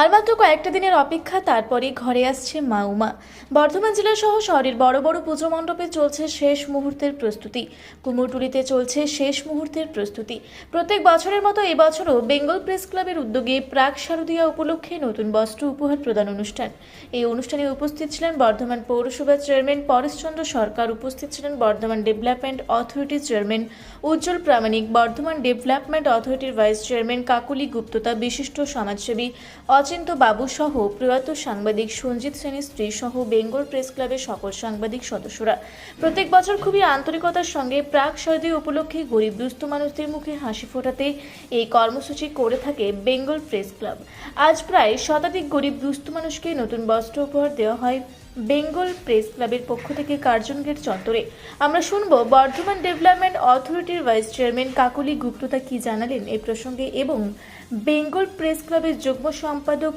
আর মাত্র কয়েকটা দিনের অপেক্ষা, তারপরে ঘরে আসছে মা উমা। বর্ধমান জেলা সহ শহরের বড় বড় পুজো মণ্ডপে চলছে শেষ মুহূর্তের প্রস্তুতি। কুমোরটুলিতে চলছে শেষ মুহূর্তের প্রস্তুতি। প্রত্যেক বছরের মতো এবছরও বেঙ্গল প্রেস ক্লাবের উদ্যোগে প্রাক শারদীয়া উপলক্ষে নতুন বস্ত্র উপহার প্রদান অনুষ্ঠান। এই অনুষ্ঠানে উপস্থিত ছিলেন বর্ধমান পৌরসভার চেয়ারম্যান পরেশচন্দ্র সরকার, উপস্থিত ছিলেন বর্ধমান ডেভেলপমেন্ট অথরিটির চেয়ারম্যান উজ্জ্বল প্রামাণিক, বর্ধমান ডেভেলপমেন্ট অথরিটির ভাইস চেয়ারম্যান কাকুলি গুপ্ততা, বিশিষ্ট সমাজসেবী অচিন্ত বাবু সহ প্রয়াত সাংবাদিক সঞ্জিত সেনের স্ত্রী সহ বেঙ্গল প্রেস ক্লাবের সকল সাংবাদিক সদস্যরা। প্রত্যেক বছর খুবই আন্তরিকতার সঙ্গে প্রাক সহদয় উপলক্ষে গরিব দুস্থ মানুষদের মুখে হাসি ফোটাতে এই কর্মসূচি করে থাকে বেঙ্গল প্রেস ক্লাব। আজ প্রায় শতাধিক গরিব দুস্থ মানুষকে নতুন বস্ত্র উপহার দেওয়া হয় বেঙ্গল প্রেস ক্লাবের পক্ষ থেকে কার্জন গেট চত্বরে। আমরা শুনব বর্ধমান ডেভেলপমেন্ট অথরিটির ভাইস চেয়ারম্যান কাকলি গুপ্ততা কি জানালেন এই প্রসঙ্গে এবং বেঙ্গল প্রেস ক্লাবের যুগ্ম সম্পাদক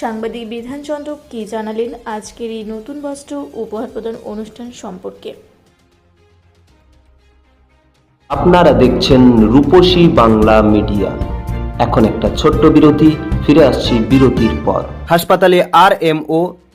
সাংবাদিক বিধানচন্দ্র কি জানালেন আজকের এই নতুন বস্ত্র উপহার প্রদান অনুষ্ঠান সম্পর্কে। আপনারা দেখছেন রূপসী বাংলা মিডিয়া। এখন একটা ছোট্ট বিরতি ফিরে আসছি বিরতির পর। হাসপাতালে R M O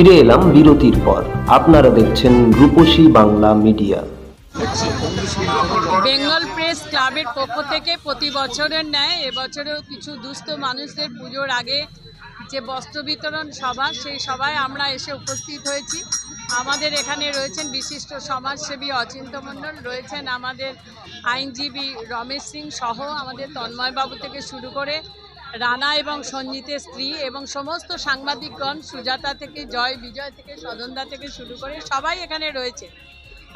ফিরে এলাম বিরতির পর। আপনারা দেখছেন Rupasi Bangla media. Bengal press ক্লাবের পক্ষ থেকে প্রতি বছরের ন্যায়, এবছরেও কিছু দুস্থ মানুষদের পুজোর আগে যে বস্ত্র বিতরণ সভা, সেই সভায় আমরা এসে উপস্থিত হয়েছি। আমাদের এখানে রয়েছেন বিশিষ্ট সমাজসেবী অচিন্ত মণ্ডল, রয়েছেন আমাদের আইনজীবী রমেশ সিং সহ আমাদের তন্ময়বাবু থেকে শুরু করে রানা এবং সঞ্জিতের স্ত্রী এবং সমস্ত সাংবাদিকগণ সুজাতা থেকে জয়, বিজয় থেকে সদনদা থেকে শুরু করে সবাই এখানে রয়েছে।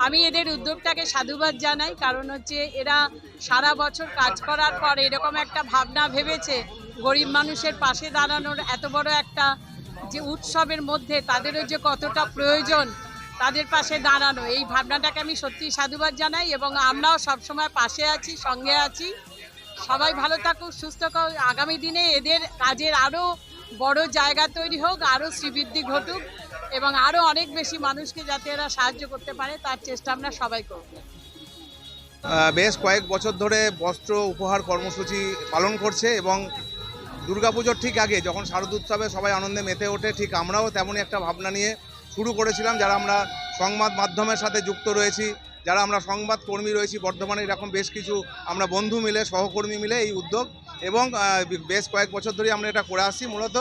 আমি এদের উদ্যোগটাকে সাধুবাদ জানাই, কারণ হচ্ছে এরা সারা বছর কাজ করার পর এরকম একটা ভাবনা ভেবেছে, গরিব মানুষের পাশে দাঁড়ানোর এত বড় একটা যে উৎসবের মধ্যে তাদেরও যে কতটা প্রয়োজন তাদের পাশে দাঁড়ানো। এই ভাবনাটাকে আমি সত্যি সাধুবাদ জানাই এবং আমরাও সবসময় পাশে আছি, সঙ্গে আছি। সবাই ভালো থাকুক, সুস্থ আগামী দিনে এদের কাজের আরও বড় জায়গা তৈরি হোক আরও শ্রীবৃদ্ধি ঘটুক এবং আরও অনেক বেশি মানুষকে যাতে এরা সাহায্য করতে পারে, তার চেষ্টা আমরা সবাই করব। বেশ কয়েক বছর ধরে বস্ত্র উপহার কর্মসূচি পালন করছে এবং দুর্গাপুজোর ঠিক আগে যখন শারদ উৎসবে সবাই আনন্দে মেতে ওঠে, ঠিক আমরাও তেমনই একটা ভাবনা নিয়ে শুরু করেছিলাম, যারা আমরা সংবাদ মাধ্যমের সাথে যুক্ত রয়েছি। যারা আমরা সংবাদ কর্মী রয়েছি, বর্ধমানে এরকম বেশ কিছু আমরা বন্ধু মিলে, সহকর্মী মিলে এই উদ্যোগ এবং বেশ কয়েক বছর ধরে আমরা এটা করে আসছি। মূলত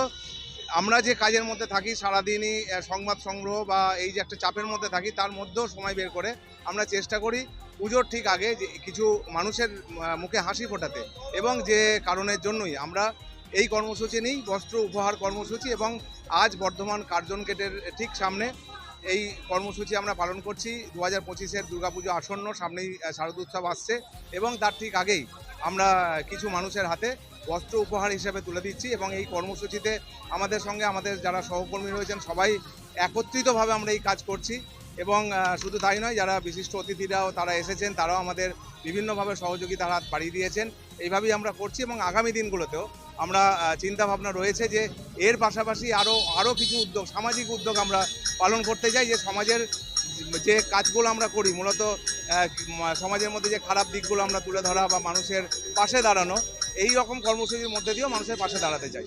আমরা যে কাজের মধ্যে থাকি সারাদিনই সংবাদ সংগ্রহ বা এই যে একটা চাপের মধ্যে থাকি, তার মধ্যেও সময় বের করে আমরা চেষ্টা করি পুজোর ঠিক আগে যে কিছু মানুষের মুখে হাসি ফোটাতে এবং যে কারণের জন্যই আমরা এই কর্মসূচি নিই, বস্ত্র উপহার কর্মসূচি এবং আজ বর্ধমান কার্জন গেটের ঠিক সামনে এই কর্মসূচি আমরা পালন করছি। দু হাজার পঁচিশের দুর্গাপুজো আসন্ন সামনেই আহ, শারদ উৎসব আসছে এবং তার ঠিক আগেই আমরা কিছু মানুষের হাতে বস্ত্র উপহার হিসেবে তুলে দিচ্ছি এবং এই কর্মসূচিতে আমাদের সঙ্গে আমাদের যারা সহকর্মী রয়েছেন সবাই একত্রিতভাবে আমরা এই কাজ করছি এবং শুধু তাই নয় যারা বিশিষ্ট অতিথিরাও তারা এসেছেন তারাও আমাদের বিভিন্নভাবে সহযোগিতার হাত বাড়িয়ে দিয়েছেন। এইভাবেই আমরা করছি এবং আগামী দিনগুলোতেও আমরা চিন্তাভাবনা রয়েছে যে এর পাশাপাশি আরও আরও কিছু উদ্যোগ সামাজিক উদ্যোগ আমরা পালন করতে চাই যে সমাজের যে কাজগুলো আমরা করি, মূলত সমাজের মধ্যে যে খারাপ দিকগুলো আমরা তুলে ধরা বা মানুষের পাশে দাঁড়ানো, এই রকম কর্মসূচির মধ্যে দিয়েও মানুষের পাশে দাঁড়াতে চাই।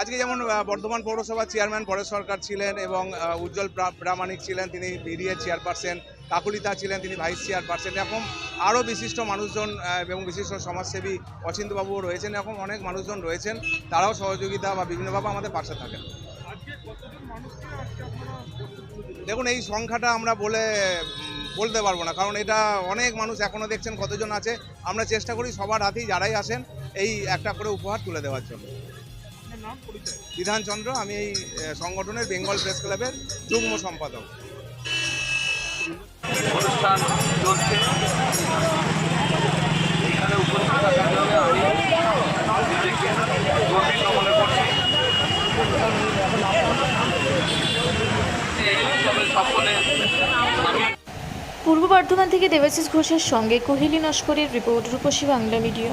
আজকে যেমন বর্ধমান পৌরসভার চেয়ারম্যান পরেশ সরকার ছিলেন এবং উজ্জ্বল প্রামাণিক ছিলেন তিনি বিডিএ চেয়ারপারসন কাকুলিতা ছিলেন তিনি ভাইস চেয়ারপারসন এরকম আরও বিশিষ্ট মানুষজন এবং বিশিষ্ট সমাজসেবী অচিন্তবাবুও রয়েছেন এরকম অনেক মানুষজন রয়েছেন তারাও সহযোগিতা বা বিভিন্নভাবে আমাদের পাশে থাকেন। দেখুন এই সংখ্যাটা আমরা বলে বলতে পারব না কারণ এটা অনেক মানুষ এখনও দেখছেন কতজন আছে আমরা চেষ্টা করি সবার হাতেই যারাই আসেন এই একটা করে উপহার তুলে দেওয়ার জন্য। বিধানচন্দ্র আমি এই সংগঠনের বেঙ্গল প্রেস ক্লাবের যুগ্ম সম্পাদক। অনুষ্ঠান চলছে। এখানে উপস্থিত থাকার জন্য আমি নিজেকে গর্বিত মনে করছি সকলে পূর্ব বর্ধমান থেকে দেবাশিস ঘোষের সঙ্গে কোহিলি নস্করের রিপোর্ট রূপসী বাংলা মিডিয়া।